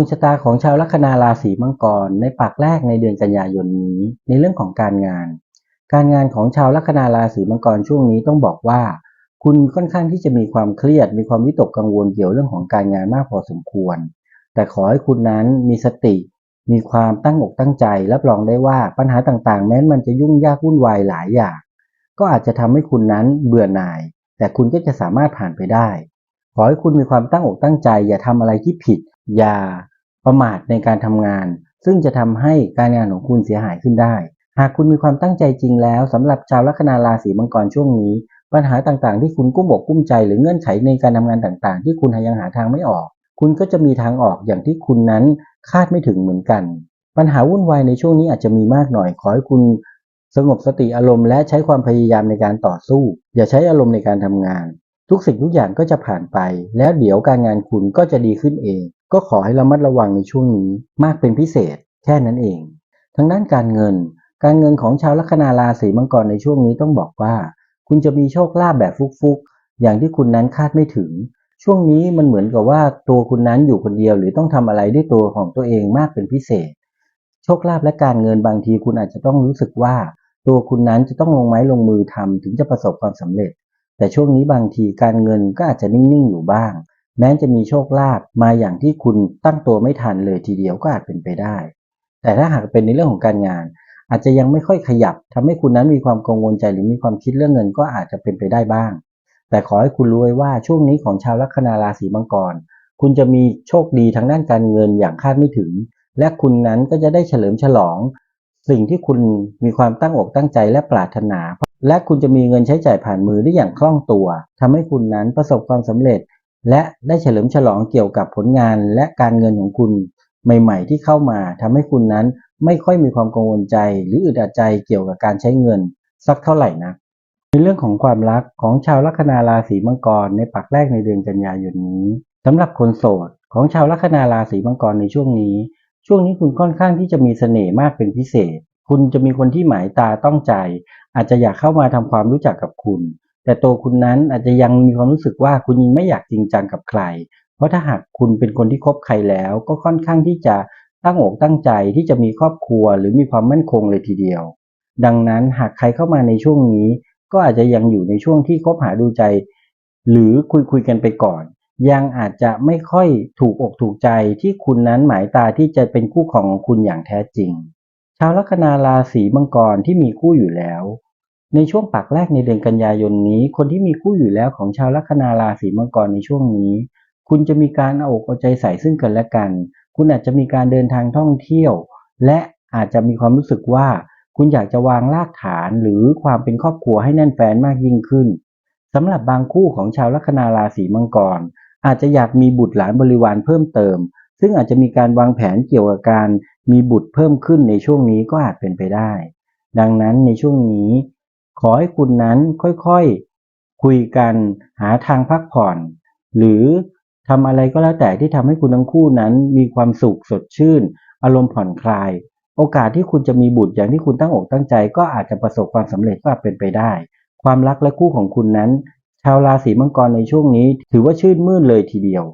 ดวงชะตาของชาวลัคนาราศีมังกรในปากแรกในเดือนกันยายนนี้ ในเรื่องของการงาน การงานของชาวลัคนาราศีมังกรช่วงนี้ต้องบอกว่า คุณค่อนข้างที่จะมีความเครียด มีความวิตกกังวลเกี่ยวเรื่องของการงานมากพอสมควร แต่ขอให้คุณนั้นมีสติ มีความตั้งอกตั้งใจรับรองได้ว่าปัญหาต่างๆ แม้มันจะยุ่งยากวุ่นวายหลายอย่าง ก็อาจจะทำให้คุณนั้นเบื่อหน่าย แต่คุณก็จะสามารถผ่านไปได้ ขอให้คุณมีความตั้งอกตั้งใจ อย่าทำอะไรที่ผิด อย่า ประมาทในการทำงาน ซึ่งจะทำให้การงานของคุณเสียหายขึ้นได้ หากคุณมีความตั้งใจจริงแล้วสำหรับชาวลัคนาราศีมังกรช่วงนี้ ปัญหาต่างๆ ที่คุณกุ้มอกกุ้มใจ หรือเงื่อนไขในการทำงานต่างๆ ที่คุณยังหาทางไม่ออก คุณก็จะมีทางออกอย่างที่คุณนั้นคาดไม่ถึงเหมือนกัน ปัญหาวุ่นวายในช่วงนี้อาจจะมีมากหน่อย ขอให้คุณสงบสติอารมณ์และใช้ความพยายามในการต่อสู้ อย่าใช้อารมณ์ในการทำงาน ทุกสิ่งทุกอย่างก็จะผ่านไป แล้วเดี๋ยวการงานคุณก็จะดีขึ้นเอง ก็ขอให้ระมัดระวังในช่วงนี้มากเป็นพิเศษ แค่นั้นเองทางด้านการเงิน การเงินของชาวลัคนาราศีมังกรในช่วงนี้ต้องบอกว่า คุณจะมีโชคลาภแบบฟุกๆ อย่างที่คุณนั้นคาดไม่ถึง ช่วงนี้มันเหมือนกับว่าตัวคุณนั้นอยู่คนเดียวหรือต้องทำอะไรด้วยตัวของตัวเองมากเป็นพิเศษ โชคลาภและการเงินบางทีคุณอาจจะต้องรู้สึกว่า ตัวคุณนั้นจะต้องลงไม้ลงมือทำถึงจะประสบความสำเร็จ แต่ช่วงนี้บางทีการเงินก็อาจจะนิ่งๆอยู่บ้าง แม้จะมีโชคลาภมาอย่างที่คุณตั้งตัวไม่ทันเลยทีเดียวก็อาจเป็นไปได้ แต่ถ้าหากเป็นในเรื่องของการงาน อาจจะยังไม่ค่อยขยับทำให้คุณนั้นมีความกังวลใจหรือมีความคิดเรื่องเงินก็อาจจะเป็นไปได้บ้าง แต่ขอให้คุณรู้ไว้ว่าช่วงนี้ของชาวลัคนาราศีมังกร คุณจะมีโชคดีทางด้านการเงินอย่างคาดไม่ถึง และคุณนั้นก็จะได้เฉลิมฉลอง สิ่งที่คุณมีความตั้งอกตั้งใจและปรารถนา และคุณจะมีเงินใช้จ่ายผ่านมือได้อย่างคล่องตัวทำให้คุณนั้นประสบความสำเร็จ และได้เฉลิมฉลองเกี่ยวกับผลงานและการเงินของคุณใหม่ ๆ ที่เข้ามาทำให้คุณนั้นไม่ค่อยมีความกังวลใจ หรืออึดอัดใจเกี่ยวกับการใช้เงิน สักเท่าไหร่นะในเรื่องของความรักของชาวลัคนาราศีมังกรในปักแรกในเดือนกันยายนนี้สำหรับคนโสดของชาวลัคนาราศีมังกรในช่วงนี้ ช่วงนี้คุณค่อนข้างที่จะมีเสน่ห์มากเป็นพิเศษ คุณจะมีคนที่หมายตาต้องใจ อาจจะอยากเข้ามาทำความรู้จักกับคุณ แต่ตัวคุณนั้นอาจจะยังมีความรู้สึกว่าคุณยังไม่อยากจริงจังกับใคร เพราะถ้าหากคุณเป็นคนที่คบใครแล้ว ก็ค่อนข้างที่จะตั้งอกตั้งใจที่จะมีครอบครัว หรือมีความมั่นคงเลยทีเดียว ดังนั้นหากใครเข้ามาในช่วงนี้ ก็อาจจะยังอยู่ในช่วงที่คบหาดูใจ หรือคุยคุยกันไปก่อน ยังอาจจะไม่ค่อยถูกอกถูกใจที่คุณนั้นหมายตาที่จะเป็นคู่ของของคุณอย่างแท้จริง ชาวลัคนาราศีมังกรที่มีคู่อยู่แล้ว ในช่วงปักแรกในเดือนกันยายนนี้ คนที่มีคู่อยู่แล้วของชาวลัคนาราศีมังกรในช่วงนี้ คุณจะมีการเอาอกเอาใจใส่ซึ่งกันและกัน คุณอาจจะมีการเดินทางท่องเที่ยว และอาจจะมีความรู้สึกว่า คุณอยากจะวางรากฐานหรือความเป็นครอบครัวให้แน่นแฟ้นมากยิ่งขึ้นสำหรับบางคู่ของชาวลัคนาราศีมังกร อาจจะอยากมีบุตรหลานบริวารเพิ่มเติม ซึ่งอาจจะมีการวางแผนเกี่ยวกับการ มีบุตรเพิ่มขึ้นในช่วงนี้ก็อาจเป็นไปได้ ดังนั้นในช่วงนี้ ขอให้คุณนั้นค่อยๆ คุยกันหาทางพักผ่อน หรือทำอะไรก็แล้วแต่ที่ทำให้คุณทั้งคู่นั้น มีความสุขสดชื่น อารมณ์ผ่อนคลาย โอกาสที่คุณจะมีบุตรอย่างที่คุณตั้งอกตั้งใจ ก็อาจจะประสบความสำเร็จก็อาจเป็นไปได้ ความรักและคู่ของคุณนั้น ชาวราศีมังกรในช่วงนี้ ถือว่าชื่นมื่นเลยทีเดียว